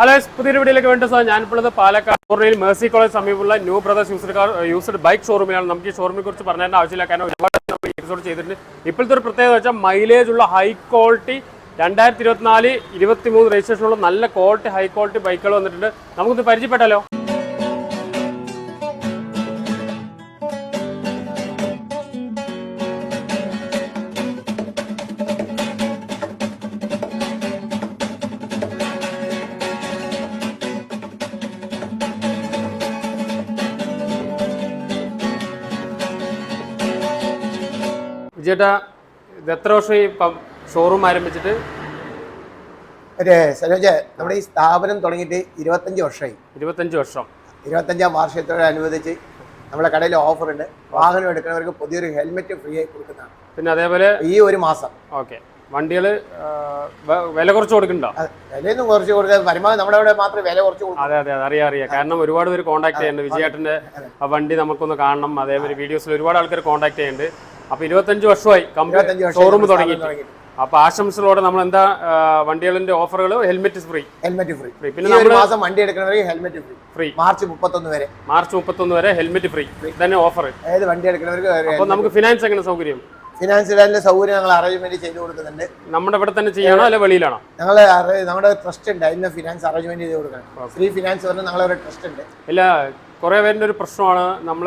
Hello പുതിയൊരു വീഡിയോയിലേക്ക് വേണ്ട സാർ ഞാനിപ്പോഴത് പാലക്കാട് പൂർണയിൽ മേഴ്സി കോളേജ് സമീപമുള്ള new brothers used car used bike ഷോറൂമിലാണ്. നമുക്ക് ഈ ഷോറൂമിനെ കുറിച്ച് പറഞ്ഞതിന്റെ ആവശ്യമില്ല. കാരണം ഒരുപാട് നമ്മൾ എപ്പിസോഡ് ചെയ്തിട്ടുണ്ട്. ഇപ്പോഴത്തെ ഒരു പ്രത്യേകത വെച്ചാൽ മൈലേജ് ഉള്ള ഹൈ ക്വാളിറ്റി രണ്ടായിരത്തി ഇരുപത്തിനാല് ഇരുപത്തി മൂന്ന് രജിസ്ട്രേഷനുള്ള നല്ല ക്വാളിറ്റി ഹൈ ക്വാളിറ്റി ബൈക്കുകൾ വന്നിട്ടുണ്ട്. നമുക്കൊന്ന് പരിചയപ്പെട്ടാലോ? വിജയേട്ടാ ഇത് എത്ര വർഷം ഈ ഷോറൂം ആരംഭിച്ചിട്ട്? ഒരു സരോജ് നമ്മുടെ ഈ സ്ഥാപനം തുടങ്ങിയിട്ട് ഇരുപത്തഞ്ച് വർഷമായി. ഇരുപത്തഞ്ച് വർഷം. ഇരുപത്തഞ്ചാം വാർഷികത്തോടനുബന്ധിച്ച് നമ്മുടെ കടയിൽ ഓഫർ ഉണ്ട്. വാഹനം എടുക്കുന്നവർക്ക് പുതിയൊരു ഹെൽമെറ്റ് ഫ്രീ ആയി കൊടുക്കുന്നതാണ്. പിന്നെ അതേപോലെ ഈ ഒരു മാസം. ഓക്കെ. വണ്ടികൾ വില കുറച്ച് കൊടുക്കണ്ടോ വിലയൊന്നും കുറച്ച് കൊടുക്കുക പരമാവധി നമ്മുടെ അവിടെ മാത്രമേ വില കുറച്ച് കൊടുക്കും. അതെ അതെ അറിയാം അറിയാം. കാരണം ഒരുപാട് പേര് കോൺടാക്ട് ചെയ്യുന്നുണ്ട്. വിജയേട്ടന്റെ വണ്ടി നമുക്കൊന്ന് കാണണം. അതേപോലെ വീഡിയോസിൽ ഒരുപാട് ആൾക്കാർ കോൺടാക്ട് ചെയ്യുന്നുണ്ട്. അപ്പൊ ഇരുപത്തഞ്ച് വർഷമായി. കമ്പനി ഷോറൂം തുടങ്ങി അപ്പൊ ആശംസകളോടെ നമ്മൾ എന്താ വണ്ടികളിന്റെ ഓഫറുകൾ helmet free helmet free free പിന്നെ നമ്മൾ മാസം വണ്ടി എടുക്കുന്നവർക്ക് ഹെൽമെറ്റ് ഫ്രീ ഫ്രീ മാർച്ച് മുപ്പത്തൊന്ന് വരെ. മാർച്ച് മുപ്പത്തൊന്ന് വരെ ഹെൽമെറ്റ് ഫ്രീ തന്നെ ഓഫർ ഏത് വണ്ടി എടുക്കുന്നവർക്ക് അപ്പൊ നമുക്ക് ഫിനാൻസ് എങ്ങനെ സൗകര്യം? ഫിനാൻഷ്യലിന്റെ സൗകര്യം ഞങ്ങൾ അറേഞ്ച്മെന്റ് ചെയ്ത് കൊടുക്കുന്നുണ്ട്. നമ്മുടെ ഇവിടെ തന്നെ ചെയ്യണോ അല്ലെ വെളിയിലാണോ? ഞങ്ങൾ നമ്മുടെ ട്രസ്റ്റ് ഉണ്ട്. അതിന് ഫിനാൻസ് അറേഞ്ച്മെന്റ് ചെയ്ത് കൊടുക്കണം. ഫ്രീ ഫിനാൻസ് പറഞ്ഞാൽ ഞങ്ങളൊരു ട്രസ്റ്റ് ഉണ്ട്. ഇല്ല കുറെ പേരുടെ ഒരു പ്രശ്നമാണ്. നമ്മൾ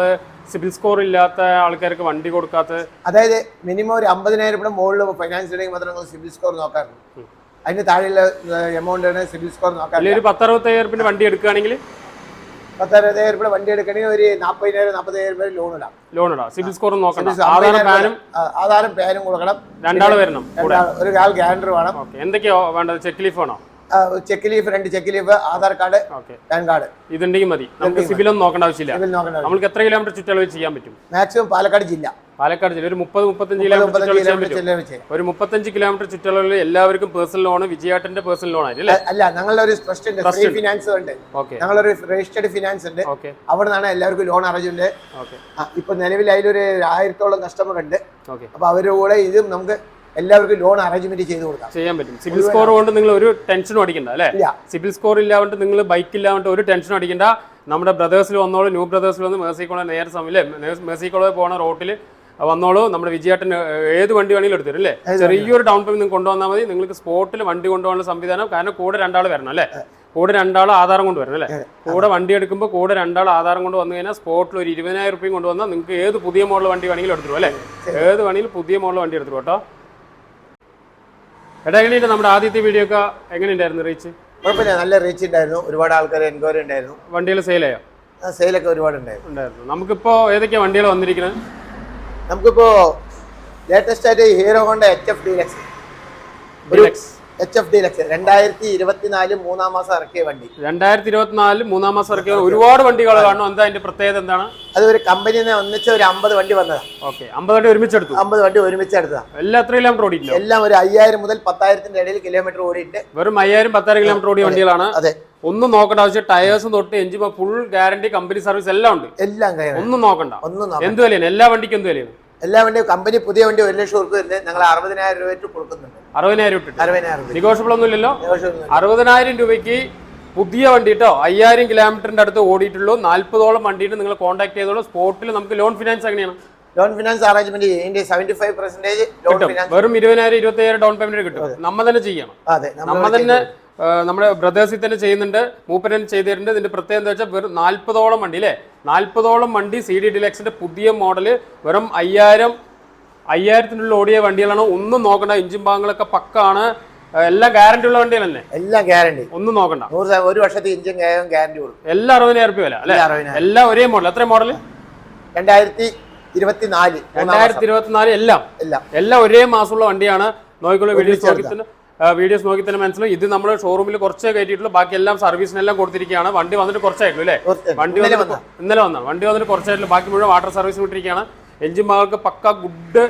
സിബിൽ സ്കോർ ഇല്ലാത്ത ആൾക്കാർക്ക് വണ്ടി കൊടുക്കാത്ത അതായത് മിനിമം ഒരു അമ്പതിനായിരം രൂപ മുകളിൽ ഫൈനാൻസ് ഉണ്ടെങ്കിൽ മാത്രമേ നമ്മൾ സിബിൽ സ്കോർ നോക്കാറുള്ളൂ. അതിന് താഴെയുള്ള എമൗണ്ട് ആണ് സിബിൽ സ്കോർ നോക്കാൻ അല്ലെങ്കിൽ ഒരു പത്തറുപത്തയ്യായിരം രൂപ വണ്ടി എടുക്കുകയാണെങ്കിൽ പത്തറുപത്തയ്യായിരം രൂപ വണ്ടി എടുക്കണമെങ്കിൽ ഒരു നാൽപ്പതിനായിരം നാൽപ്പതിനായിരം രൂപ ലോൺ ഇടാം. ലോൺ ഇടാം. സിബിൽ സ്കോർ നോക്കണം ആധാരം പേരും പാനും ആധാരം പാനും കൊടുക്കണം. രണ്ടാൾ വരണം ഒരു ആൾ ഗ്യാരണ്ടർ വേണം. എന്തൊക്കെയോ വേണ്ടത്? ചെക്ക് ലീഫ് ആണോ ചെക്ക് ലീഫ് രണ്ട് cheque leaf Aadhaar card PAN card. ഇതുണ്ടെങ്കിൽ മതി. നമുക്ക് സിബിലൊന്നും നോക്കേണ്ട ആവശ്യമില്ല. നമുക്ക് എത്ര കിലോമീറ്റർ ചുറ്റളവ് ചെയ്യാൻ പറ്റും? മാക്സിമം പാലക്കാട് ജില്ല. പാലക്കാട് ജില്ല. ഒരു മുപ്പത് മുപ്പത്തഞ്ച് മുപ്പത് കിലോമീറ്റർ ഒരു മുപ്പത്തഞ്ച് കിലോമീറ്റർ ചുറ്റളവിൽ എല്ലാവർക്കും പേഴ്സണൽ ലോൺ വിജയാട്ടന്റെ പേഴ്സണൽ ലോൺ ആയിരുന്നു അല്ലേ? ഞങ്ങളുടെ ഒരു ട്രസ്റ്റ് ഉണ്ട്. ഫ്രീ ഫിനാൻസ് ഉണ്ട്. ഞങ്ങളൊരു രജിസ്റ്റേഡ് ഫിനാൻസ് ഉണ്ട്. അവിടെ നിന്നാണ് എല്ലാവർക്കും ലോൺ അറേഞ്ച്മെന്റ് ഇപ്പൊ നിലവിൽ അതിലൊരു ആയിരത്തോളം കസ്റ്റമർ ഉണ്ട്. അപ്പൊ അവരുടെ കൂടെ ഇതും നമുക്ക് എല്ലാവർക്കും ലോൺ അറേഞ്ച്മെന്റ് ചെയ്ത് കൊടുക്കാം. ചെയ്യാൻ പറ്റും. സിബിൽ സ്കോർ കൊണ്ട് നിങ്ങൾ ഒരു ടെൻഷനും അടിക്കണ്ട അല്ലേ? സിബിൽ സ്കോർ ഇല്ലാണ്ട് നിങ്ങൾ ബൈക്ക് ഇല്ലാണ്ട് ഒരു ടെൻഷനും അടിക്കണ്ട. നമ്മുടെ ബ്രദേഴ്സിൽ വന്നോളൂ ന്യൂ ബ്രദേഴ്സിൽ വന്ന് മേഴ്സി കോളേജ് നേരെ സമയം മേഴ്സി കോളേജ് പോണ റോട്ടിൽ വന്നോളൂ. നമ്മുടെ വിജയേട്ടൻ ഏത് വണ്ടി വേണമെങ്കിലും എടുത്തു അല്ലേ? ചെറിയൊരു ഡൗൺ പേയ്മെന്റ് നിങ്ങൾ കൊണ്ടുവന്നാൽ മതി. നിങ്ങൾക്ക് സ്പോട്ടിൽ വണ്ടി കൊണ്ടുപോകാനുള്ള സംവിധാനം. കാരണം കൂടെ രണ്ടാൾ വരണം അല്ലേ? കൂടെ രണ്ടാൾ ആധാരം കൊണ്ട് വരണം അല്ലേ? കൂടെ വണ്ടി എടുക്കുമ്പോൾ കൂടെ രണ്ടാൾ ആധാരം കൊണ്ട് വന്നു കഴിഞ്ഞാൽ സ്പോട്ടിൽ ഒരു ഇരുപതിനായിരം റുപ്യം കൊണ്ടുവന്നാൽ നിങ്ങൾക്ക് ഏത് പുതിയ മോഡൽ വണ്ടി വേണമെങ്കിലും എടുത്തു അല്ലേ? ഏത് വേണമെങ്കിലും പുതിയ മോഡൽ വണ്ടി എടുത്തു കേട്ടോ. എടാ എങ്ങനെയുണ്ട് നമ്മുടെ ആദ്യത്തെ വീഡിയോ ഒക്കെ? എങ്ങനെയുണ്ടായിരുന്നു റീച്ച് കുഴപ്പമില്ല നല്ല റീച്ച് ഉണ്ടായിരുന്നു. ഒരുപാട് ആൾക്കാർ എൻക്വയറി ഉണ്ടായിരുന്നു. വണ്ടികൾ സെയിലായോ സെയിലൊക്കെ ഒരുപാട് ഉണ്ടായിരുന്നു. ഉണ്ടായിരുന്നു. നമുക്കിപ്പോ ഏതൊക്കെയാ വണ്ടികൾ വന്നിരിക്കുന്നത്? നമുക്കിപ്പോ ലേറ്റസ്റ്റ് ആയിട്ട് Hero Honda H F Deluxe Deluxe H F Deluxe രണ്ടായിരത്തി ഇരുപത്തിനാല് മൂന്നാം മാസം ഇറക്കിയ വണ്ടി. രണ്ടായിരത്തി ഇരുപത്തിനാല് മൂന്നാം മാസം ഇറക്കിയ ഒരുപാട് വണ്ടികൾ കാണും എന്താ അതിന്റെ പ്രത്യേകത എന്താണ്? അത് ഒരു കമ്പനിയിൽ നിന്ന് ഒന്നിച്ച ഒരു അമ്പത് വണ്ടി വന്നതാ. ഓക്കെ. അമ്പത് വണ്ടി ഒരുമിച്ചെടുത്തു അമ്പത് വണ്ടി ഒരുമിച്ച് എടുത്തതാ. എല്ലാ എത്ര കിലോമീറ്റർ ഓടിയില്ല എല്ലാം ഒരു അയ്യായിരം മുതൽ പത്തായിരത്തിന്റെ ഇടയിൽ കിലോമീറ്റർ ഓടിയിട്ട് വെറും അയ്യായിരം പത്തായിരം കിലോമീറ്റർ ഓടിയ വണ്ടികളാണ്. അതെ. ഒന്നും നോക്കേണ്ട ആവശ്യം ടയേഴ്സ് തൊട്ട് engine full guarantee company service എല്ലാം ഉണ്ട്. എല്ലാം ഒന്നും നോക്കണ്ട. ഒന്നും എന്ത് വിലയാണ്? എല്ലാ വണ്ടിക്കും എന്ത് വിലയാണ്? എല്ലാ വണ്ടിയും കമ്പനി പുതിയ വണ്ടി ഒരു ലക്ഷം ഉറുപ്പ് തന്നെ ഞങ്ങൾ അറുപതിനായിരം രൂപ കൊടുക്കുന്നുണ്ട്. അറുപതിനായിരം അറുപതിനായിരം നിഗോഷബിൾ നെഗോഷ്യബിൾ ഒന്നും ഇല്ലല്ലോ അറുപതിനായിരം രൂപയ്ക്ക് പുതിയ വണ്ടി കേട്ടോ അയ്യായിരം കിലോമീറ്ററിന്റെ അടുത്ത് ഓടിയിട്ടുള്ളൂ. നാല്പതോളം വണ്ടിയിട്ട് നിങ്ങൾ കോൺടാക്ട് ചെയ്തോളൂ. സ്പോട്ടിൽ നമുക്ക് ലോൺ ഫിനാൻസ് എങ്ങനെയാണ്? ലോൺ ഫിനാൻസ് അറേഞ്ച്മെന്റ് ഇതിന്റെ സെവന്റി ഫൈവ് പെർസെന്റേജ് വെറും ഇരുപതിനായിരം ഇരുപത്തയ്യായിരം ഡൗൺ പേയ്മെന്റ് കിട്ടും. നമ്മൾ തന്നെ ചെയ്യണം. അതെ. നമ്മൾ തന്നെ നമ്മുടെ ബ്രദേഴ്സിൽ തന്നെ ചെയ്യുന്നുണ്ട്. മൂപ്പരൻ ചെയ്തിട്ടുണ്ട്. ഇതിന്റെ ഇതിന്റെ പ്രത്യേകത എന്താ വെച്ചാൽ വെറും നാൽപ്പതോളം വണ്ടി അല്ലേ നാൽപ്പതോളം വണ്ടി സി ഡി ഡിലക്സിന്റെ പുതിയ മോഡൽ വെറും അയ്യായിരം അയ്യായിരത്തിനുള്ളിൽ ഓടിയ വണ്ടികളാണ്. ഒന്നും നോക്കണ്ട. എഞ്ചിൻ ഭാഗങ്ങളൊക്കെ പക്കാണ്. എല്ലാം ഗ്യാരണ്ടി ഉള്ള വണ്ടികളല്ലേ എല്ലാം ഗ്യാരണ്ടി ഒന്നും നോക്കണ്ട. ഒരു വർഷത്തെ ഇഞ്ചിൻ ഗ്യാരണ്ടി കൊടുക്കും. എല്ലാം അറുപതിനായിരം രൂപ വില അല്ലേ? എല്ലാം ഒരേ മോഡൽ എത്ര മോഡൽ രണ്ടായിരത്തി ഇരുപത്തിനാല് രണ്ടായിരത്തി ഇരുപത്തിനാല് എല്ലാം. എല്ലാം. എല്ലാം ഒരേ മാസമുള്ള വണ്ടിയാണ്. നോക്കിക്കോളൂ വീഡിയോ വീഡിയോസ് നോക്കി തന്നെ മനസ്സിലാവും. ഇത് നമ്മൾ ഷോറൂമിൽ കുറച്ചേ കയറ്റിയിട്ടുള്ളൂ. ബാക്കി എല്ലാം സർവീസിനെല്ലാം കൊടുത്തിരിക്കുകയാണ്. വണ്ടി വന്നിട്ട് കുറച്ചായിട്ടുള്ളൂ അല്ലേ? വണ്ടി ഇന്നലെ വന്നാ വണ്ടി വന്നിട്ട് കുറച്ചായിട്ടുള്ളൂ. ബാക്കി മുഴുവൻ വാട്ടർ സർവീസ് വിട്ടിരിക്കുകയാണ് എഞ്ചിൻ ഭാഗങ്ങൾക്ക് പക്ക ഗുഡ്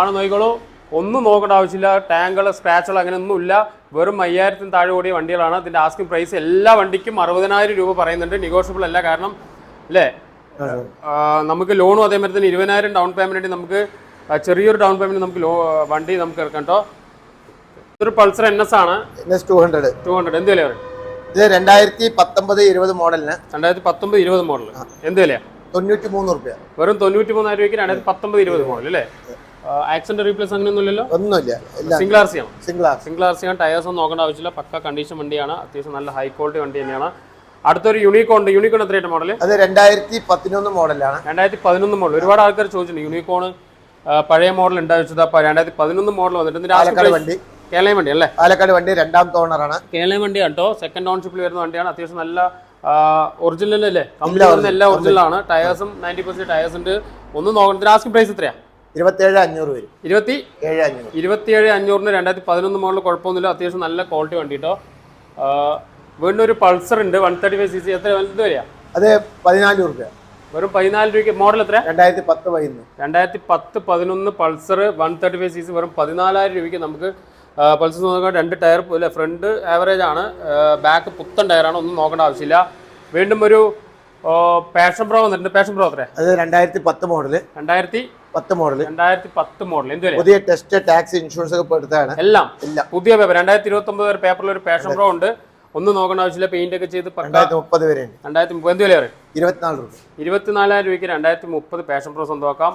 ആണ് നോക്കിക്കോളൂ. ഒന്നും നോക്കേണ്ട ആവശ്യമില്ല. ടാങ്കുകൾ സ്ക്രാച്ചുകൾ അങ്ങനെയൊന്നും ഇല്ല. വെറും അയ്യായിരത്തിന് താഴെ ഓടിയ വണ്ടികളാണ്. ഇതിന്റെ ആസ്കിംഗ് പ്രൈസ് എല്ലാ വണ്ടിക്കും അറുപതിനായിരം രൂപ പറയുന്നുണ്ട്. നെഗോഷ്യബിൾ അല്ല കാരണം അല്ലേ? നമുക്ക് ലോണും അതേമാതിരി തന്നെ ഇരുപതിനായിരം ഡൗൺ പേയ്മെന്റ് നമുക്ക് ചെറിയൊരു ഡൗൺ പേയ്മെന്റ് നമുക്ക് ലോ വണ്ടി നമുക്ക് എടുക്കാം കേട്ടോ. ഇതൊരു പൾസർ എൻ എസ് ആണ്. N S two hundred two hundred എന്ത് വില പറയും ഇത് രണ്ടായിരത്തി പത്തൊമ്പത് ഇരുപത് മോഡലിന്. രണ്ടായിരത്തി പത്തൊമ്പത് ഇരുപത് മോഡൽ എന്ത് വിലയാ? തൊണ്ണൂറ്റി മൂന്ന് റുപ്യ. വെറും തൊണ്ണൂറ്റി മൂന്നായിരം രൂപയ്ക്ക് രണ്ടായിരത്തി പത്തൊമ്പത് ഇരുപത് മോഡൽ അല്ലേ? ആക്സിഡന്റ് റീപ്ലേസ് അങ്ങനെ ഒന്നുമില്ലല്ലോ ഒന്നുമില്ല. സിംഗിൾ ആർ സി ആണ്? Single R single R C ആണ്. ടയേഴ്സ് ഒന്നും നോക്കേണ്ട ആവശ്യമില്ല. പക്ക കണ്ടീഷൻ വണ്ടിയാണ്. അത്യാവശ്യം നല്ല ഹൈ ക്വാളിറ്റി വണ്ടി തന്നെയാണ്. അടുത്തൊരു യൂണിക്കോൺ ഉണ്ട്. യൂണിക്കോൺ എത്രയായിട്ട് മോഡൽ അത് രണ്ടായിരത്തി പതിനൊന്ന് മോഡലാണ്. രണ്ടായിരത്തി പതിനൊന്ന് മോഡൽ ഒരുപാട് ആൾക്കാർ ചോദിച്ചിട്ടുണ്ട്. യൂണിക്കോൺ പഴയ മോഡൽ അപ്പോൾ രണ്ടായിരത്തി പതിനൊന്ന് മോഡൽ വന്നിട്ട് ഇതിന്റെ ആസ്കിംഗ് പാലക്കാട് വണ്ടി. കേരള വണ്ടി അല്ലേ? പാലക്കാട് വണ്ടി രണ്ടാമത്തെ ഓണറാണ് കേരള വണ്ടിയാണ് കേട്ടോ. സെക്കൻഡ് ഓൺഷിപ്പിൽ വരുന്ന വണ്ടിയാണ്. അത്യാവശ്യം നല്ല ഒറിജിനൽ അല്ലേ? കമ്പനി എല്ലാ ഒറിജിനൽ ആണ്. ടയേഴ്സും നയന്റി പെർസെന്റ് ടയേഴ്സ് ഉണ്ട്. ഒന്നും നോക്കണം ലാസ്റ്റ് ആസ്കിംഗ് പ്രൈസ് എത്രയാ? ഇരുപത്തിയേഴ് അഞ്ഞൂറ് വരും. ഇരുപത്തി ഏഴ് അഞ്ഞൂറ്. ഇരുപത്തിയേഴ് അഞ്ഞൂറിന് രണ്ടായിരത്തി പതിനൊന്ന് മോഡൽ കുഴപ്പമൊന്നുമില്ല. അത്യാവശ്യം നല്ല ക്വാളിറ്റി വണ്ടി കേട്ടോ. വീണ്ടും ഒരു പൾസർ ഉണ്ട്. One thirty five C C എത്ര എന്ത് വരിക അത് പതിനാല് രൂപ. വെറും പതിനാല് രൂപയ്ക്ക് മോഡൽ എത്ര രണ്ടായിരത്തി പത്ത് പതിനൊന്ന്. രണ്ടായിരത്തി പത്ത് പതിനൊന്ന് Pulsar one thirty five C C വെറും പതിനാലായിരം രൂപയ്ക്ക് നമുക്ക് പൾസർ നോക്കുക രണ്ട് ടയർ അല്ല ഫ്രണ്ട് ആവറേജ് ആണ്. ബാക്ക് പുത്തൻ ടയറാണ് ഒന്നും നോക്കേണ്ട ആവശ്യമില്ല. വീണ്ടും ഒരു പാഷൻ പ്രോ വന്നിട്ടുണ്ട്. പാഷൻ പ്രോ അത്ര അത് രണ്ടായിരത്തി പത്ത് മോഡൽ രണ്ടായിരത്തി പത്ത് മോഡൽ രണ്ടായിരത്തി പത്ത് മോഡൽ എന്ത് വില? പുതിയ ടെസ്റ്റ് ടാക്സ് ഇൻഷുറൻസ് ഒക്കെ എടുത്താണ് എല്ലാം. എല്ലാം. പുതിയ പേപ്പർ രണ്ടായിരത്തി ഇരുപത്തി ഒമ്പത് വരെ പേപ്പറിൽ ഒരു പാഷൻ പ്രോ ഉണ്ട്. ഒന്നും നോക്കേണ്ട ആവശ്യമില്ല. പെയിന്റ് ഒക്കെ ചെയ്ത് രണ്ടായിരത്തി മുപ്പത് വരെ രണ്ടായിരത്തി മുപ്പത് എന്ത് വില ഇരുപത്തിനാല് രൂപ. ഇരുപത്തിനാലായിരം രൂപയ്ക്ക് രണ്ടായിരത്തി മുപ്പത് പാഷൻ പ്രോ സ്വന്തമാക്കാം.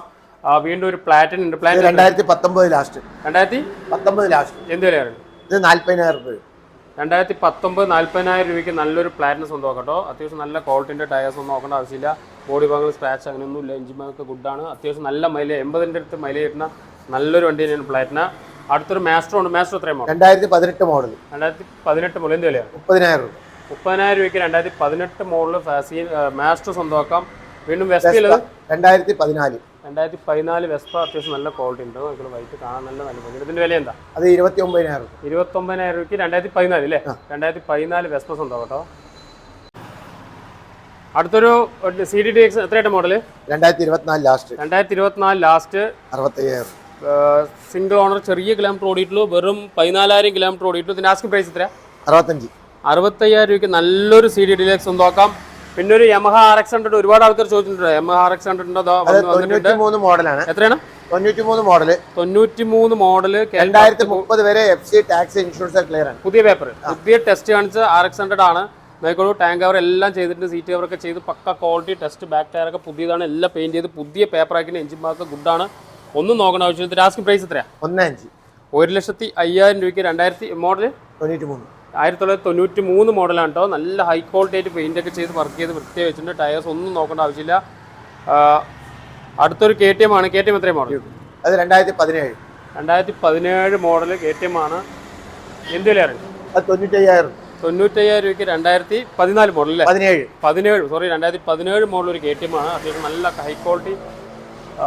വീണ്ടും ഒരു പ്ലാറ്റിൻ ഉണ്ട്. പ്ലാറ്റിൻ രണ്ടായിരത്തി പത്തൊമ്പത് ലാസ്റ്റ് രണ്ടായിരത്തി പത്തൊമ്പത് ലാസ്റ്റ് എന്ത് വിലയാണ് ഇത് നാല്പതിനായിരം രൂപ. രണ്ടായിരത്തി പത്തൊമ്പത് നാല്പതിനായിരം രൂപയ്ക്ക് നല്ലൊരു പ്ലാറ്റിന് സ്വന്തമാക്കാം നോക്കട്ടോ. അത്യാവശ്യം നല്ല ക്വാളിറ്റിന്റെ ടയേഴ്സ് ഒന്നും നോക്കേണ്ട ആവശ്യമില്ല. ബോഡി ഭാഗങ്ങൾ സ്ക്രാച്ച് അങ്ങനെയൊന്നും ഇല്ല എഞ്ചിൻ ഭാഗമൊക്കെ ഗുഡാണ് അത്യാവശ്യം നല്ല മൈലേജ് എൺപതിന്റെ അടുത്ത് മൈലേജ് കിട്ടുന്ന നല്ലൊരു വണ്ടി തന്നെയാണ് പ്ലാറ്റിന അടുത്തൊരു മാസ്റ്റർ ഉണ്ട്. മാസ്റ്റർ എത്രയും മോഡൽ രണ്ടായിരത്തി പതിനെട്ട് മോഡൽ രണ്ടായിരത്തി പതിനെട്ട് മോഡൽ എന്ത് വിലയാണ്? മുപ്പതിനായിരം രൂപ. മുപ്പതിനായിരം രൂപയ്ക്ക് രണ്ടായിരത്തി പതിനെട്ട് മോഡൽ ഫാസി മാസ്റ്റർ സ്വന്തമാക്കാം. വീണ്ടും വെസ്റ്റ് രണ്ടായിരത്തി പതിനാല് രണ്ടായിരത്തി പതിനാല് വെസ്പ അത്യാവശ്യം നല്ല ക്വാളിറ്റി ഉണ്ട്. നമുക്ക് വൈറ്റ് കാണാൻ നല്ല നല്ല ഭംഗി ഇതിന്റെ വില എന്താ? അത് ഇരുപത്തി ഒമ്പതിനായിരം ഇരുപത്തി ഒമ്പതിനായിരം രൂപയ്ക്ക് രണ്ടായിരത്തി പതിനാല് അല്ലേ? രണ്ടായിരത്തി പതിനാല് വെസ്പ സ്വന്തം കേട്ടോ? അടുത്തൊരു സി ഡി ടി എക്സ് എത്രയായിട്ട് മോഡൽ രണ്ടായിരത്തി ഇരുപത്തിനാല് ലാസ്റ്റ് രണ്ടായിരത്തി ഇരുപത്തിനാല് ലാസ്റ്റ് അറുപത്തയ്യായിരം സിംഗിൾ ഓണർ ചെറിയ കിലോമീറ്റർ ഓടിയിട്ടുള്ളൂ. വെറും പതിനാലായിരം കിലോമീറ്റർ ഓടിയിട്ടുള്ളൂ. ഇതിന്റെ ആസ്കിംഗ് പ്രൈസ് എത്രയാ? അറുപത്തഞ്ച്. അറുപത്തയ്യായിരം രൂപയ്ക്ക് നല്ലൊരു സി ഡി ഡിലേക്ക് സ്വന്തമാക്കാം പിന്നെ ഒരു യമഹ ആർ എക്സ് ഹൺഡ്രഡ് ഒരുപാട് ആൾക്കാർ ചോദിച്ചിട്ടുണ്ട്. യമഹ ആർ എക്സ് ഹൺഡ്രഡ് ഉണ്ടോ ദാ അത് വന്ന് വന്നിട്ടുണ്ട്. തൊണ്ണൂറ്റി മൂന്ന് മോഡലാണ്. എത്രയാണ്? തൊണ്ണൂറ്റി മൂന്ന് മോഡൽ. തൊണ്ണൂറ്റി മൂന്ന് മോഡൽ രണ്ടായിരത്തി മുപ്പത് വരെ F C tax insurance clear ആണ്. പുതിയ പേപ്പർ പുതിയ ടെസ്റ്റ് കാണിച്ച് ആർ എക്സ് ഹൺഡ്രഡ് ആണ്. നോക്കോളൂ ടാങ്ക് കവർ എല്ലാം ചെയ്തിട്ട് സീറ്റ് കവർ ഒക്കെ ചെയ്ത് pukka quality test back tyre ഒക്കെ പുതിയതാണ്. എല്ലാം പെയിന്റ് ചെയ്ത് പുതിയ പേപ്പർ ആക്കിയിട്ട് എഞ്ചിൻ ഭാഗത്ത് ആണ്. ഒന്നും നോക്കണ ആവശ്യമില്ല. ലാസ്റ്റ് പ്രൈസ് എത്രയാ? ഒന്ന് അഞ്ച്. ഒരു ലക്ഷത്തി അയ്യായിരം രൂപയ്ക്ക് രണ്ടായിരത്തി മോഡൽ തൊണ്ണൂറ്റി മൂന്ന് ആയിരത്തി തൊള്ളായിരത്തി തൊണ്ണൂറ്റി മൂന്ന് മോഡലാണ് കേട്ടോ നല്ല ഹൈ ക്വാളിറ്റി ആയിട്ട് പെയിന്റ് ഒക്കെ ചെയ്ത് വർക്ക് ചെയ്ത് വൃത്തിയായി വെച്ചിട്ടുണ്ട്. ടയേഴ്സ് ഒന്നും നോക്കേണ്ട ആവശ്യമില്ല. അടുത്തൊരു കെ ടി എം ആണ്. കെ ടി എം എത്രയും മോഡൽ അത് രണ്ടായിരത്തി പതിനേഴ് രണ്ടായിരത്തി പതിനേഴ് മോഡൽ കെ ടി എം ആണ്. എന്ത് വിലയാണ് അത് തൊണ്ണൂറ്റി അയ്യായിരം തൊണ്ണൂറ്റയ്യായിരം രൂപയ്ക്ക് രണ്ടായിരത്തി പതിനാല് മോഡൽ അല്ലേ? പതിനേഴ്. പതിനേഴ് സോറി രണ്ടായിരത്തി പതിനേഴ് മോഡൽ ഒരു കെ ടി എം ആണ്. അത്യാവശ്യം നല്ല ഹൈ ക്വാളിറ്റി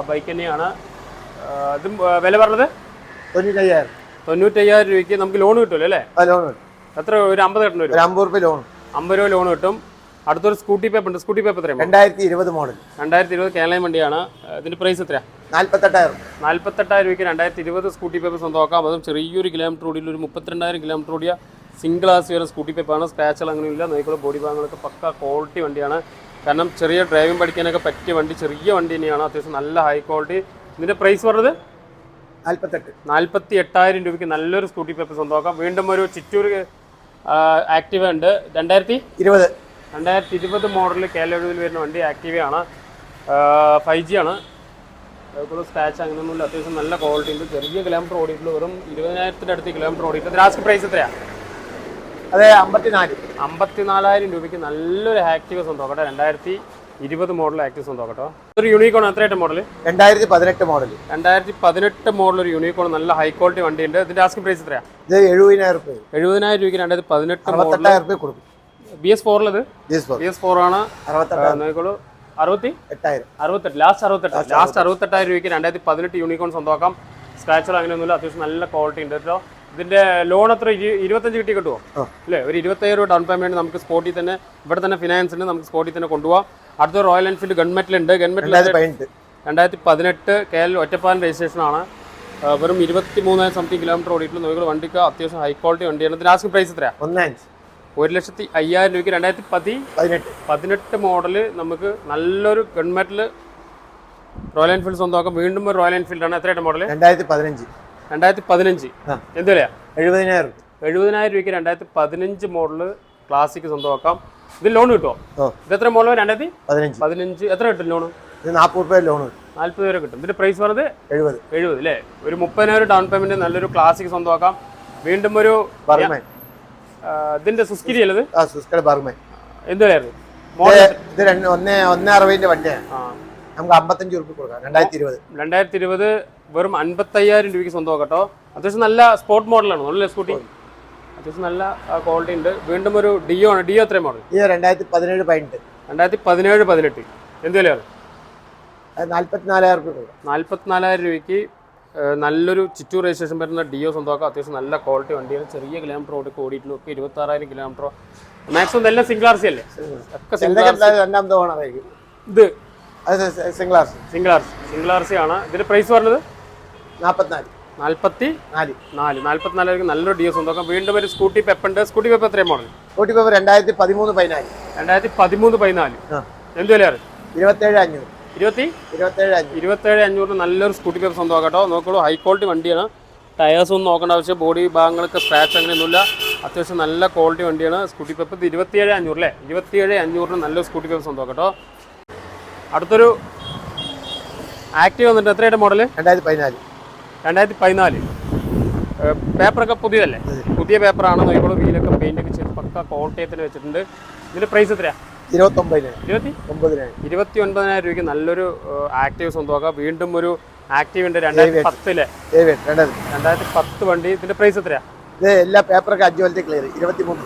ബൈക്ക് തന്നെയാണ്. ഇതും വില പറഞ്ഞത്? തൊണ്ണൂറ്റി അയ്യായിരം തൊണ്ണൂറ്റയ്യായിരം രൂപയ്ക്ക് നമുക്ക് ലോൺ കിട്ടുമല്ലോ അല്ലേ? ലോൺ കിട്ടും. എത്ര ഒരു അമ്പത് കിട്ടുന്ന വരും ഒരു അമ്പത് റുപ്യ ലോൺ അമ്പത് രൂപ ലോൺ കിട്ടും. അടുത്തൊരു സ്കൂട്ടി പേപ്പർ ഉണ്ട്. സ്കൂട്ടി പേപ്പർ എത്രയാണ് രണ്ടായിരത്തി ഇരുപത് മോഡൽ രണ്ടായിരത്തി ഇരുപത് കേരള വണ്ടിയാണ്. ഇതിന്റെ പ്രൈസ് എത്രയാ? നാല്പത്തെട്ടായിരം നാല്പത്തെട്ടായിരം രൂപയ്ക്ക് രണ്ടായിരത്തി ഇരുപത് സ്കൂട്ടി പേപ്പർ സ്വന്തമാക്കാം അതും ചെറിയൊരു കിലോമീറ്റർ ഓടിയിൽ ഒരു മുപ്പത്തിരണ്ടായിരം കിലോമീറ്റർ ഓടിയ സിംഗിൾ ആസ് വരുന്ന സ്കൂട്ടി പേപ്പാണ് സ്ക്രാച്ചുകൾ അങ്ങനെയില്ല നോക്കിയുള്ള ബോഡി ഭാഗങ്ങളൊക്കെ പക്ക ക്വാളിറ്റി വണ്ടിയാണ്. കാരണം ചെറിയ ഡ്രൈവിംഗ് പഠിക്കാനൊക്കെ പറ്റിയ വണ്ടി ചെറിയ വണ്ടി തന്നെയാണ്. അത്യാവശ്യം നല്ല ഹൈ ക്വാളിറ്റി ഇതിന്റെ പ്രൈസ് പറഞ്ഞത്? നാല്പത്തെട്ട്. നാൽപ്പത്തി എട്ടായിരം രൂപയ്ക്ക് നല്ലൊരു സ്കൂട്ടി പേപ്പർ സ്വന്തമാക്കാം. വീണ്ടും ഒരു ചിറ്റൂർ ആക്റ്റീവ ഉണ്ട്. രണ്ടായിരത്തി? ഇരുപത്. രണ്ടായിരത്തി ഇരുപത് മോഡൽ കേരളത്തിൽ വരുന്ന വണ്ടി ആക്റ്റീവയാണ് ഫൈവ് ജി ആണ്. അതുപോലെ സ്ക്രാച്ച് അങ്ങനെയൊന്നുമില്ല അത്യാവശ്യം നല്ല ക്വാളിറ്റി ഉണ്ട്. ചെറിയ കിലോമീറ്റർ ഓടിയിട്ടുള്ളൂ. വെറും ഇരുപതിനായിരത്തിന്റെ അടുത്ത് കിലോമീറ്റർ ഓടിയിട്ടുണ്ട് ലാസ്റ്റ് പ്രൈസ് എത്രയാണ് അതെ അമ്പത്തിനാല്. അമ്പത്തിനാലായിരം രൂപയ്ക്ക് നല്ലൊരു ആക്റ്റീവ് അവിടെ രണ്ടായിരത്തി ഇരുപത് മോഡൽ ആക്റ്റീവ് കേട്ടോ? ഒരു യൂണിക്കോൺ എത്രയായിട്ട് മോഡൽ രണ്ടായിരത്തി പതിനെട്ട് മോഡൽ രണ്ടായിരത്തി പതിനെട്ട് മോഡൽ ഒരു യൂണിക്കോൺ നല്ല ഹൈ ക്വാളിറ്റി വണ്ടിയുണ്ട്. ഇതിന്റെ ആസ്കിംഗ് പ്രൈസ് എത്രയാ? ഇത് എഴുപതിനായിരം രൂപ എഴുപതിനായിരം രൂപയ്ക്ക് രണ്ടായിരത്തി പതിനെട്ട് മോഡൽ രൂപ കൊടുക്കും. ബി എസ് ഫോറിലത് അത്? ബി എസ് ഫോർ ആണ്. അറുപത്തി? എട്ടായിരം. അറുപത്തെട്ട്. ലാസ്റ്റ് അറുപത്തെട്ട്. ലാസ്റ്റ് അറുപത്തെട്ടായിരം രൂപയ്ക്ക് രണ്ടായിരത്തി പതിനെട്ട് യൂണിക്കോൺ സ്വന്തമാക്കാം സ്ക്രാച്ചർ അങ്ങനെയൊന്നുമില്ല. അത്യാവശ്യം നല്ല ക്വാളിറ്റി ഉണ്ട് കേട്ടോ. ഇതിന്റെ ലോൺ അത്ര ഇരു- ഇരുപത്തഞ്ച് കിട്ടി കിട്ടുമോ. അല്ലേ ഒരു ഇരുപത്തയ്യായിരം രൂപ ഡൗൺ പേയ്മെന്റ് നമുക്ക് സ്പോട്ടിൽ തന്നെ ഇവിടെ തന്നെ ഫിനാൻസ് ഉണ്ട് നമുക്ക് സ്പോട്ടിൽ തന്നെ കൊണ്ടുപോകാം അടുത്ത റോയൽ എൻഫീൽഡ് ഗൺമെറ്റിൽ ഉണ്ട്. ഗൺമെറ്റിൽ രണ്ടായിരത്തി പതിനെട്ട്. കെ എൽ ഒറ്റപ്പാലം രജിസ്ട്രേഷൻ ആണ്. വെറും ഇരുപത്തി മൂന്നായിരം സംതിങ് കിലോമീറ്റർ ഓടിയിട്ടുള്ള നോക്കികൾ വണ്ടിക്ക് അത്യാവശ്യം ഹൈ ക്വാളിറ്റി വണ്ടിയാണ്. ഇതിന് ആസ്കിംഗ് പ്രൈസ് എത്രയാ? ഒരു ലക്ഷത്തി അയ്യായിരം രൂപയ്ക്ക് രണ്ടായിരത്തി പതി പതിനെട്ട്. പതിനെട്ട് മോഡൽ നമുക്ക് നല്ലൊരു ഗൺമെറ്റിൽ റോയൽ എൻഫീൽഡ് സ്വന്തമാക്കാം. വീണ്ടും ഒരു റോയൽ എൻഫീൽഡ് ആണ്. എത്രയായിട്ട് മോഡൽ രണ്ടായിരത്തി പതിനഞ്ച്. രണ്ടായിരത്തി പതിനഞ്ച്. എന്ത് വിലയാ? എഴുപതിനായിരം എഴുപതിനായിരം രൂപയ്ക്ക് രണ്ടായിരത്തി പതിനഞ്ച് മോഡൽ ക്ലാസിക് സ്വന്തമാക്കാം. ഇത് ലോൺ കിട്ടുമോ ഇത് എത്ര മോഡൽ രണ്ടായിരത്തി പതിനഞ്ച്. പതിനഞ്ച്. എത്ര കിട്ടും ലോൺ ഇത് നാൽപ്പത് രൂപ ലോൺ നാല്പത് വരെ കിട്ടും. ഇതിന്റെ പ്രൈസ് പറഞ്ഞത് എഴുപത്. എഴുപത് അല്ലേ ഒരു മുപ്പതിനായിരം ഡൗൺ പേയ്മെന്റ് നല്ലൊരു ക്ലാസിക് സ്വന്തമാക്കാം. വീണ്ടും ഒരു ഇതിന്റെ സുസ്കിരി അല്ലത് ആ സുസ്കഡ് ബർമൻ. എന്തുവരെയായിരുന്നു ഇത് ഇത് ഒന്നേ ഒന്നേ അറുപതിന്റെ വണ്ടിയാണ്. നമുക്ക് അമ്പത്തഞ്ച് രൂപ കൊടുക്കാം. രണ്ടായിരത്തി ഇരുപത് രണ്ടായിരത്തി ഇരുപത് വെറും അൻപത്തയ്യായിരം രൂപയ്ക്ക് സ്വന്തമാക്കട്ടോ. അത്യാവശ്യം നല്ല സ്പോർട്ട് മോഡലാണ് നല്ല സ്കൂട്ടി? അത്യാവശ്യം നല്ല ക്വാളിറ്റി ഉണ്ട്. വീണ്ടും ഒരു ഡിയോ ആണ്. ഡിയോ എത്രയും മോഡൽ ഡിയോ രണ്ടായിരത്തി പതിനേഴ് പതിനെട്ട്. രണ്ടായിരത്തി പതിനേഴ് പതിനെട്ട്. എന്ത് വിലയാണ്? റുപ്യ കൊടുക്കാം. നാൽപ്പത്തിനാലായിരം രൂപയ്ക്ക് നല്ലൊരു ചിറ്റൂർ രജിസ്ട്രേഷൻ വരുന്ന ഡിയോ സ്വന്തമാക്കാം. അത്യാവശ്യം നല്ല ക്വാളിറ്റി വണ്ടിയാണ്. ചെറിയ കിലോമീറ്റർ ഓടി ഓടിയിട്ടുള്ളൂ ഒക്കെ ഇരുപത്താറായിരം കിലോമീറ്റർ മാക്സിമം എല്ലാം സിംഗിൾ ആർ സി അല്ലേ? ഒക്കെ സിംഗിൾ ഇത് single R single R C single R C ആണ്. ഇതിന്റെ പ്രൈസ് പറഞ്ഞത്? നാൽപ്പത്തിനാല് നാൽപ്പത്തി നാല്. നാല്. നാൽപ്പത്തിനാലായിരം നല്ലൊരു സ്വന്തമാക്കാം വീണ്ടും ഒരു സ്കൂട്ടി പെപ്പുണ്ട് സ്കൂട്ടി പെപ്പ് എത്രയും മോഡൽ സ്കൂട്ടി പേപ്പർ രണ്ടായിരത്തി പതിമൂന്ന് പതിനാല്. രണ്ടായിരത്തി പതിമൂന്ന് പതിനാല് എന്ത് വിലയാണ് ഇരുപത്തേഴ് അഞ്ഞൂറ്. ഇരുപത്തി? ഇരുപത്തേഴ് ഇരുപത്തേഴ് അഞ്ഞൂറിന് നല്ലൊരു സ്കൂട്ടി പേപ്പ് സ്വന്തമാക്കാം കേട്ടോ നോക്കുള്ളൂ. ഹൈ ക്വാളിറ്റി വണ്ടിയാണ്. ടയേഴ്സ് ഒന്നും നോക്കേണ്ട ആവശ്യം. ബോഡി ഭാഗങ്ങളൊക്കെ സ്ക്രാച്ച് അങ്ങനെയൊന്നുമില്ല. അത്യാവശ്യം നല്ല ക്വാളിറ്റി വണ്ടിയാണ്. സ്കൂട്ടി പേപ്പ് ഇത് ഇരുപത്തിയേഴ് അഞ്ഞൂറ് അല്ലേ? ഇരുപത്തിയേഴ് അഞ്ഞൂറിന് നല്ലൊരു സ്കൂട്ടി പേപ്പ് സ്വന്തം കേട്ടോ അടുത്തൊരു ആക്റ്റീവ് വന്നിട്ട് എത്രയായിട്ട് മോഡൽ? രണ്ടായിരത്തി പതിനാല്. രണ്ടായിരത്തി പതിനാല്. പേപ്പറൊക്കെ പുതിയതല്ലേ? പുതിയ പേപ്പറാണ് നോക്കിക്കോളൂ വീലൊക്കെ പെയിന്റ് ഒക്കെ ചെയ്ത് പക്ക കോട്ടയത്തിന് വെച്ചിട്ടുണ്ട്. ഇതിന്റെ പ്രൈസ് എത്രയാ? ഇരുപത്തൊമ്പതിനായിരം. ഇരുപത്തി? ഒൻപതിനായിരം രൂപയ്ക്ക് നല്ലൊരു ആക്റ്റീവ് സ്വന്തമാക്കാം വീണ്ടും ഒരു ആക്റ്റീവിന്റെ രണ്ടായിരത്തി പത്തിലെ. രണ്ടായിരത്തി പത്ത്. വണ്ടി. ഇതിന്റെ പ്രൈസ് എത്രയാ? ഇത് എല്ലാ പേപ്പറൊക്കെ അഞ്ച് കൊല്ലത്തെ ക്ലിയർ ഇരുപത്തി മൂന്ന്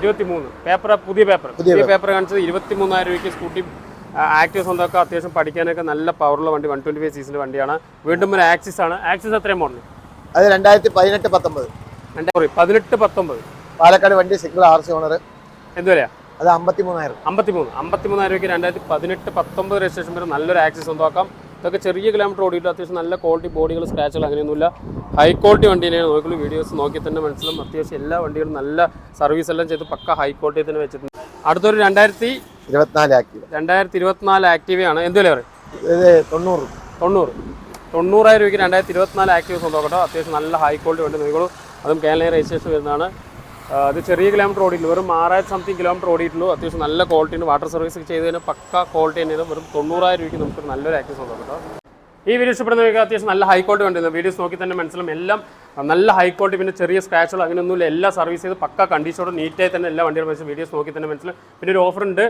ഇരുപത്തി മൂന്ന് പേപ്പർ. പുതിയ പേപ്പർ പുതിയ പേപ്പർ. കാണിച്ചത് ഇരുപത്തി മൂന്നായിരം രൂപയ്ക്ക് സ്കൂട്ടി ആക്റ്റീവ് സ്വന്തമൊക്കെ അത്യാവശ്യം പഠിക്കാനൊക്കെ നല്ല പവറുള്ള വണ്ടി വൺ ട്വന്റി ഫൈവ് സീസിന്റെ വണ്ടിയാണ്. വീണ്ടും ഒരു ആക്സിസ് ആണ്. ആക്സിസ് എത്രയും മോഡൽ അത് രണ്ടായിരത്തി പതിനെട്ട് പത്തൊമ്പത് സോറി പതിനെട്ട് പത്തൊമ്പത്. പാലക്കാട് വണ്ടി സിംഗിൾ ആർ സി ഓണർ എന്ത് അത് അമ്പത്തി മൂന്നായിരം അമ്പത്തി മൂന്ന് അമ്പത്തി മൂന്നായിരം രൂപയ്ക്ക് രണ്ടായിരത്തി പതിനെട്ട് പത്തൊമ്പത് രജിസ്ട്രേഷൻ വരെ നല്ലൊരു ആക്സിസ് സ്വന്തമാക്കാം ഇതൊക്കെ ചെറിയ കിലോമീറ്റർ ഓടിയിട്ട് അത്യാവശ്യം നല്ല ക്വാളിറ്റി ബോഡികൾ സ്ക്രാച്ചുകൾ അങ്ങനെയൊന്നുമില്ല. ഹൈ ക്വാളിറ്റി വണ്ടി തന്നെയാണ്. നോക്കുള്ളൂ വീഡിയോസ് നോക്കി തന്നെ മനസ്സിലും അത്യാവശ്യം എല്ലാ വണ്ടികളും നല്ല സർവീസ് എല്ലാം ചെയ്ത് പക്ക ഹൈ ക്വാളിറ്റി തന്നെ വെച്ചിട്ടുണ്ട്. അടുത്തൊരു രണ്ടായിരത്തി ഇരുപത്തിനാല് ആക്റ്റീവ്. രണ്ടായിരത്തി ഇരുപത്തിനാല് ആക്റ്റീവ് ആണ്. എന്ത് വില പറയും ഇത് തൊണ്ണൂറ്. തൊണ്ണൂറ്. തൊണ്ണൂറായിരം രൂപയ്ക്ക് രണ്ടായിരത്തി ഇരുപത്തിനാല് ആക്റ്റീവ് സ്വന്തമാക്കട്ടോ അത്യാവശ്യം നല്ല ഹൈ ക്വാളിറ്റി വണ്ടി നോക്കിക്കോളൂ അതും കേരള രജിസ്ട്രേഷൻ വരുന്നതാണ്. അത് ചെറിയ കിലോമീറ്റർ ഓടിയിട്ടുള്ളൂ വെറും ആറായിരത്തി സംതിങ് കിലോമീറ്റർ ഓടിയിട്ടുള്ളൂ. അത്യാവശ്യം നല്ല ക്വാളിറ്റിയുണ്ട് വാട്ടർ സർവീസ് ചെയ്തതിന് പക്ക ക്വാളിറ്റി തന്നെയാണ്. വെറും തൊണ്ണൂറായിരം രൂപയ്ക്ക് നമുക്ക് നല്ലൊരു ആക്റ്റീവ് സ്വന്തമാക്കട്ടോ ഈ വീഡിയോ ഇഷ്ടപ്പെടുന്നവർക്ക് അത്യാവശ്യം നല്ല ഹൈ ക്വാളിറ്റി കണ്ടിരുന്നു വീഡിയോസ് നോക്കി തന്നെ മനസ്സിലും എല്ലാം നല്ല ഹൈ ക്വാളിറ്റി പിന്നെ ചെറിയ സ്ക്രാച്ചുകൾ അങ്ങനെയൊന്നുമില്ല. എല്ലാ സർവീസ് ചെയ്ത് പക്ക കണ്ടീഷനോട് നീറ്റായി തന്നെ എല്ലാ വണ്ടികളും വെച്ച് വീഡിയോസ് നോക്കി തന്നെ മനസ്സിലും. പിന്നെ ഒരു ഓഫർ ഉണ്ട്.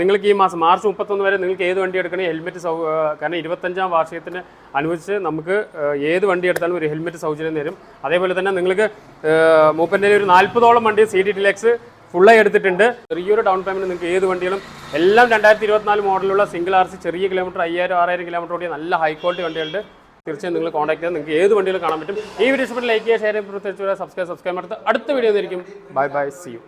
നിങ്ങൾക്ക് ഈ മാസം മാർച്ച് മുപ്പത്തൊന്ന് വരെ നിങ്ങൾക്ക് ഏത് വണ്ടി എടുക്കണേ ഹെൽമെറ്റ് സൗ കാരണം ഇരുപത്തഞ്ചാം വാർഷികത്തിന് അനുവദിച്ച് നമുക്ക് ഏത് വണ്ടി എടുത്താലും ഒരു ഹെൽമെറ്റ് സൗജന്യം തരും. അതേപോലെ തന്നെ നിങ്ങൾക്ക് മൂപ്പന്റെ ഒരു നാൽപ്പതോളം വണ്ടി സി ഡി ഡിലെക്സ് ഫുള്ളായി എടുത്തിട്ടുണ്ട്. ചെറിയൊരു ഡൗൺ പേയ്മെന്റ് നിങ്ങൾക്ക് ഏത് വണ്ടികളും എല്ലാം രണ്ടായിരത്തി ഇരുപത്തിനാല് മോഡലുള്ള സിംഗിൾ ആർ സി ചെറിയ കിലോമീറ്റർ അയ്യായിരം ആറായിരം കിലോമീറ്റർ ഓടിയ നല്ല ഹൈ ക്വാളിറ്റി വണ്ടികളുണ്ട്. തീർച്ചയായും നിങ്ങൾ കോൺടാക്ട് ചെയ്താൽ നിങ്ങൾക്ക് ഏത് വണ്ടികളും കാണാൻ പറ്റും. ഈ വീഡിയോ ഇഷ്ടപ്പെട്ട് ലൈക്ക് ചെയ്യുക ഷെയർ ചെയ്യുക സബ്സ്ക്രൈബ് സബ്സ്ക്രൈബ് അടുത്ത അടുത്ത വീഡിയോ ആയിരിക്കും. Bye bye C U